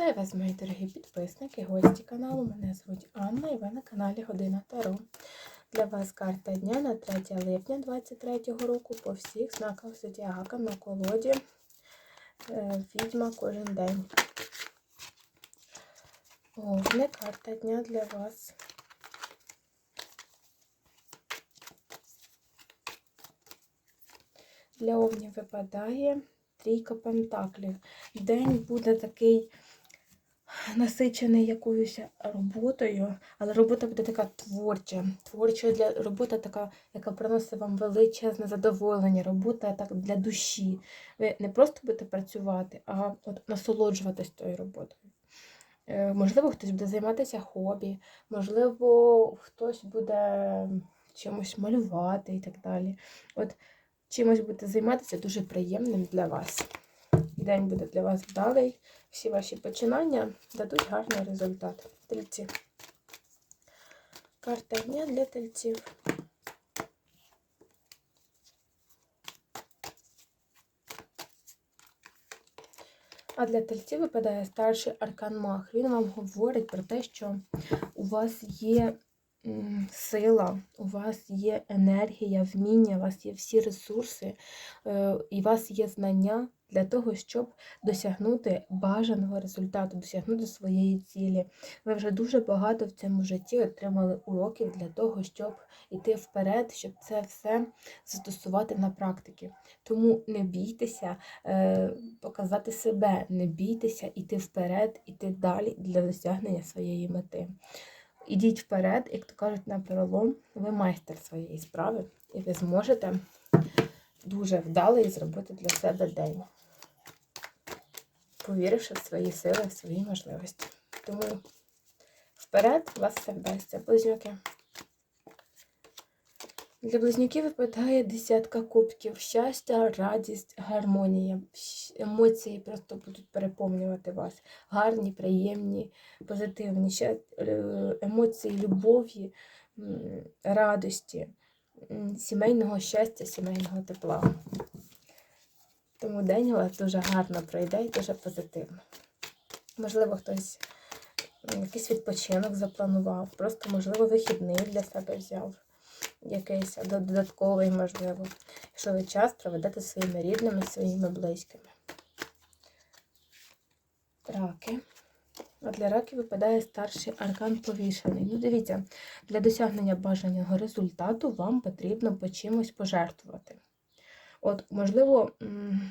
Вітаю вас, мої дорогі підписники, гості каналу. Мене звуть Анна і ви на каналі Година Таро. Для вас карта дня на 3 липня 2023 року по всіх знаках зодіака на колоді е, відьма кожен день. Овни, карта дня для вас. Для овнів випадає трійка пентаклів. День буде такий насичений якоюсь роботою, але робота буде така творча. Творча для робота така, яка приносить вам величезне задоволення, робота так для душі. Ви не просто будете працювати, а от насолоджуватись тою роботою. Е, Можливо, хтось буде займатися хобі, можливо, хтось буде чимось малювати і так далі. От чимось будете займатися дуже приємним для вас. День буде для вас вдалий. Всі ваші починання дадуть гарний результат. Тельці. Карта дня для тельців. А для тельців випадає старший аркан Мах. Він вам говорить про те, що у вас є сила, у вас є енергія, вміння, у вас є всі ресурси, е, і у вас є знання для того, щоб досягнути бажаного результату, досягнути своєї цілі. Ви вже дуже багато в цьому житті отримали уроків для того, щоб йти вперед, щоб це все застосувати на практиці. Тому не бійтеся е, показати себе, не бійтеся йти вперед, іти далі для досягнення своєї мети. Ідіть вперед, як то кажуть, на перелом, ви майстер своєї справи, і ви зможете дуже вдалий зробити для себе день, повіривши в свої сили, в свої можливості. Тому вперед у вас все вдасться, близнюки. Для близнюків випадає десятка кубків. Щастя, радість, гармонія. Емоції просто будуть переповнювати вас. Гарні, приємні, позитивні. Е, Емоції любові, радості, сімейного щастя, сімейного тепла. Тому день у вас дуже гарно пройде і дуже позитивно. Можливо, хтось якийсь відпочинок запланував, просто, можливо, вихідний для себе взяв якийсь до- додатковий, можливо, якщо ви час проведете своїми рідними, своїми близькими. Раки. А для раків випадає старший аркан повішений. Ну, дивіться, для досягнення бажаного результату вам потрібно по чимось пожертвувати. От, можливо,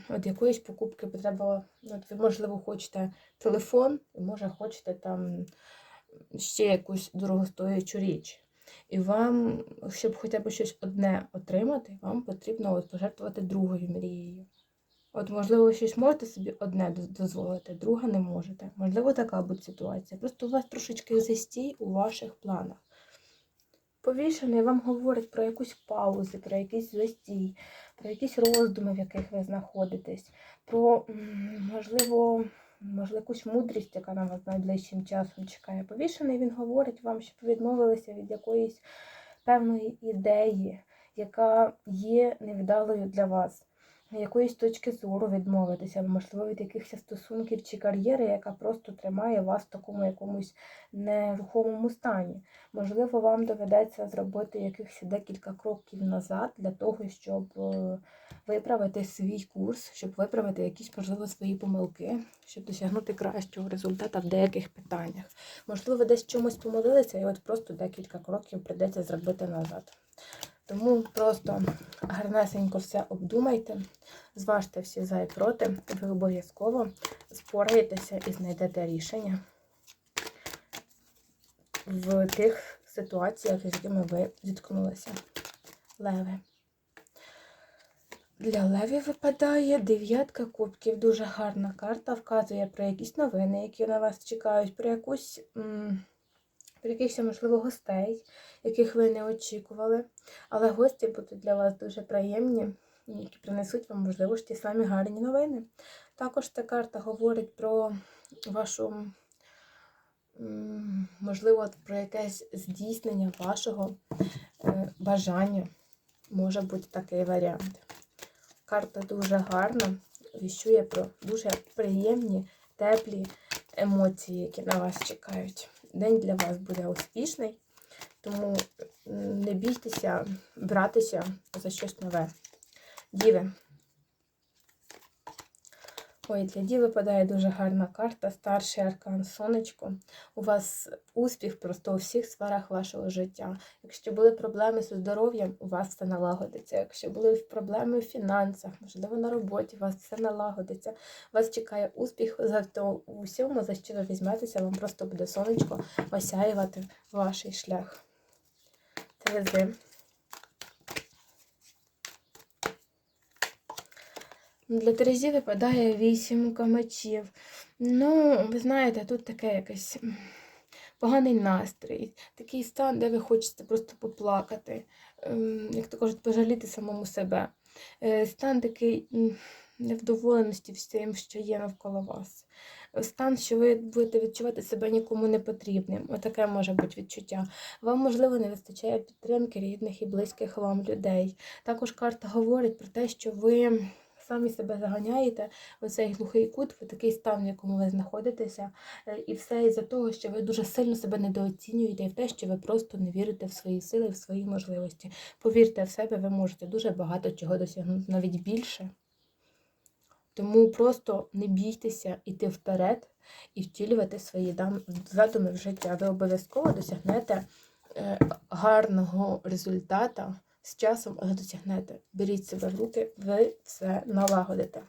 от якоїсь покупки треба, от ви, можливо, хочете телефон, і може хочете там ще якусь дорогостоячу річ. І вам, щоб хоча б щось одне отримати, вам потрібно от пожертвувати другою мрією. От, можливо, щось можете собі одне дозволити, друге не можете. Можливо, така буде ситуація. Просто у вас трошечки застій у ваших планах. Повішений вам говорить про якусь паузу, про якийсь застій, про якісь роздуми, в яких ви знаходитесь, про, можливо, можливо, якусь мудрість, яка на вас найближчим часом чекає. Повішений він говорить вам, щоб ви відмовилися від якоїсь певної ідеї, яка є невдалою для вас. Якоїсь точки зору відмовитися, можливо, від якихось стосунків чи кар'єри, яка просто тримає вас в такому якомусь нерухомому стані. Можливо, вам доведеться зробити якихось декілька кроків назад для того, щоб е, виправити свій курс, щоб виправити якісь, можливо, свої помилки, щоб досягнути кращого результату в деяких питаннях. Можливо, ви десь чомусь помилилися, і от просто декілька кроків прийдеться зробити назад. Тому просто гарнесенько все обдумайте, зважте всі за і проти, ви обов'язково спораєтеся і знайдете рішення в тих ситуаціях, з якими ви зіткнулися. Леви. Для левів випадає дев'ятка кубків. Дуже гарна карта, вказує про якісь новини, які на вас чекають, про якусь. Якихось, можливо, гостей, яких ви не очікували. Але гості будуть для вас дуже приємні, які принесуть вам, можливо, ж ті самі гарні новини. Також ця карта говорить про вашу, можливо, про якесь здійснення вашого е, бажання. Може бути такий варіант. Карта дуже гарна, віщує про дуже приємні, теплі емоції, які на вас чекають. День для вас буде успішний, тому не бійтеся братися за щось нове. Діви. Ой, Діви випадає дуже гарна карта, старший аркан сонечко. У вас успіх просто у всіх сферах вашого життя. Якщо були проблеми зі здоров'ям, у вас все налагодиться. Якщо були проблеми в фінансах, можливо, на роботі, у вас все налагодиться. Вас чекає успіх за то у всьому, за що ви візьметеся, вам просто буде сонечко осяювати ваш шлях. Терези. Для Терезі випадає вісімка мечів. Ну, ви знаєте, тут таке якесь поганий настрій, такий стан, де ви хочете просто поплакати, ем, як то кажуть, пожаліти самому себе. Е, Стан такий невдоволеності всім, що є навколо вас. Стан, що ви будете відчувати себе нікому не потрібним. Отаке може бути відчуття. Вам, можливо, не вистачає підтримки рідних і близьких вам людей. Також карта говорить про те, що ви самі себе заганяєте в цей глухий кут, в такий стан, в якому ви знаходитеся, е, і все із-за того, що ви дуже сильно себе недооцінюєте, і в те, що ви просто не вірите в свої сили, в свої можливості. Повірте в себе, ви можете дуже багато чого досягнути, навіть більше. Тому просто не бійтеся йти вперед і втілювати свої задуми в життя. Ви обов'язково досягнете е, гарного результата з часом, але досягнете. Беріть себе в руки, ви це налагодите.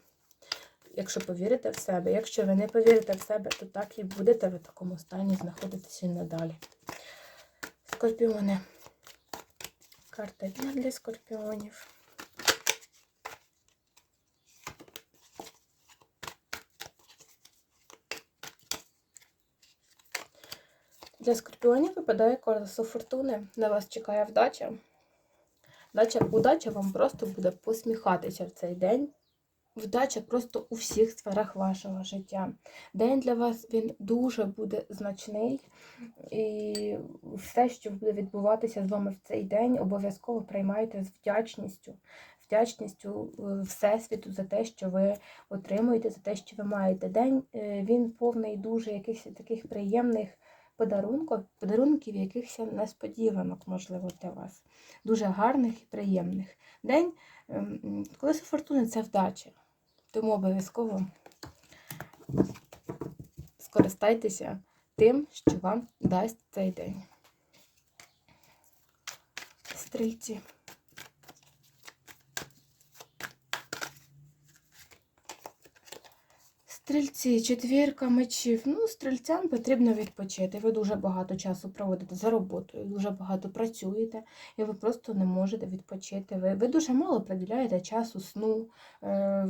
Якщо повірите в себе, якщо ви не повірите в себе, то так і будете ви в такому стані знаходитися і надалі. Скорпіони. Карта дня для скорпіонів. Для скорпіонів випадає колесо фортуни. На вас чекає вдача. Вдача, удача вам просто буде посміхатися в цей день. Вдача просто у всіх сферах вашого життя. День для вас він дуже буде значний. І все, що буде відбуватися з вами в цей день, обов'язково приймайте з вдячністю. Вдячністю е, Всесвіту за те, що ви отримуєте, за те, що ви маєте. День е, він повний дуже якихось таких приємних подарунків, подарунків якихось несподіванок, можливо, для вас. Дуже гарних і приємних. День, ем, колесо фортуни це вдача. Тому обов'язково скористайтеся тим, що вам дасть цей день. Стрільці. Стрільці, четвірка мечів. Ну, стрільцям потрібно відпочити. Ви дуже багато часу проводите за роботою, дуже багато працюєте, і ви просто не можете відпочити. Ви, ви дуже мало приділяєте часу сну, е,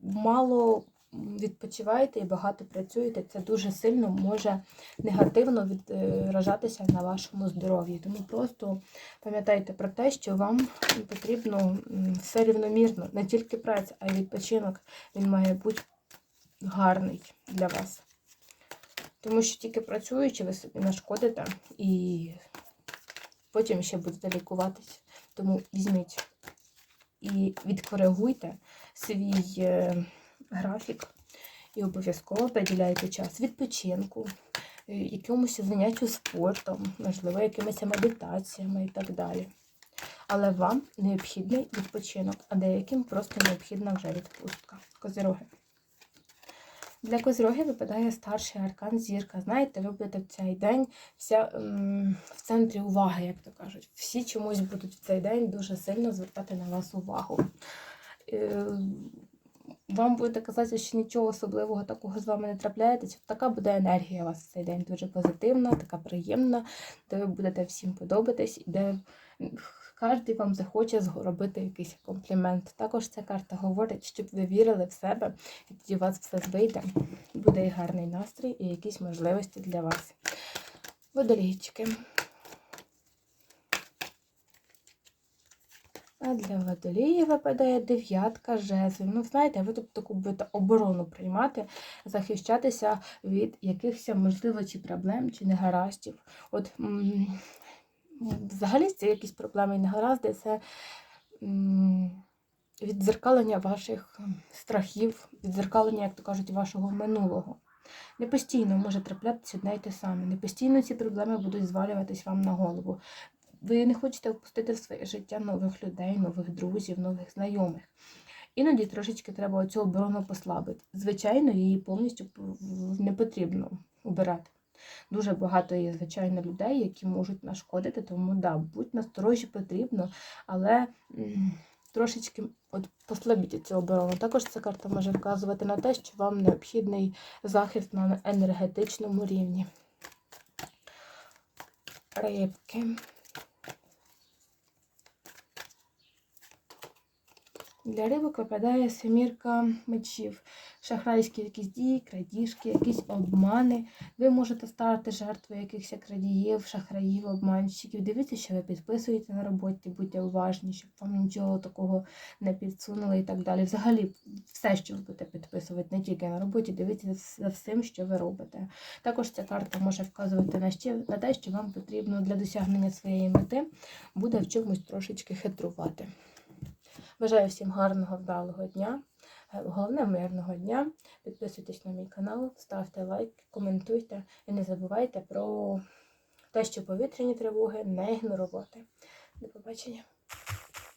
мало відпочиваєте і багато працюєте. Це дуже сильно може негативно відражатися на вашому здоров'ї. Тому просто пам'ятайте про те, що вам потрібно все рівномірно, не тільки праця, а й відпочинок. Він має бути гарний для вас. Тому що тільки працюючи, ви собі нашкодите і потім ще будете лікуватись. Тому візьміть і відкоригуйте свій е, графік і обов'язково приділяйте час відпочинку, е, якомусь заняттю спортом, можливо, якимись медитаціями і так далі. Але вам необхідний відпочинок, а деяким просто необхідна вже відпустка. Козироги. Для козироги випадає старший аркан зірка. Знаєте, будете в цей день вся, ем, в центрі уваги, як то кажуть. Всі чомусь будуть в цей день дуже сильно звертати на вас увагу. Е, вам буде казати, що нічого особливого такого з вами не трапляється. Така буде енергія у вас в цей день дуже позитивна, така приємна, де ви будете всім подобатись, і де кожен вам захоче зробити якийсь комплімент. Також ця карта говорить, щоб ви вірили в себе, і тоді у вас все вийде. Буде і гарний настрій, і якісь можливості для вас. Водолійчики. А для водолії випадає дев'ятка жезлів. Ну, знаєте, ви тут таку будете оборону приймати, захищатися від якихось, можливо, чи проблем, чи негараздів. От взагалі це якісь проблеми і негаразди, це віддзеркалення ваших страхів, віддзеркалення, як то кажуть, вашого минулого. Не постійно може траплятися одне й те саме. Не постійно ці проблеми будуть звалюватись вам на голову. Ви не хочете впустити в своє життя нових людей, нових друзів, нових знайомих. Іноді трошечки треба оцю оборону послабити. Звичайно, її повністю не потрібно убирати. Дуже багато є, звичайно, людей, які можуть нашкодити, тому да, будь насторожі потрібно, але трошечки от послабіть цю оборону. Також ця карта може вказувати на те, що вам необхідний захист на енергетичному рівні. Рибки. Для рибок випадає семірка мечів, шахрайські якісь дії, крадіжки, якісь обмани. Ви можете стати жертвою якихось крадіїв, шахраїв, обманщиків. Дивіться, що ви підписуєте на роботі, будьте уважні, щоб вам нічого такого не підсунули і так далі. Взагалі, все, що ви будете підписувати, не тільки на роботі, дивіться за всім, що ви робите. Також ця карта може вказувати на, ще, на те, що вам потрібно для досягнення своєї мети буде в чомусь трошечки хитрувати. Бажаю всім гарного, вдалого дня. Е, Головне мирного дня. Підписуйтесь на мій канал, ставте лайк, коментуйте і не забувайте про те, що повітряні тривоги не ігнорувати. До побачення.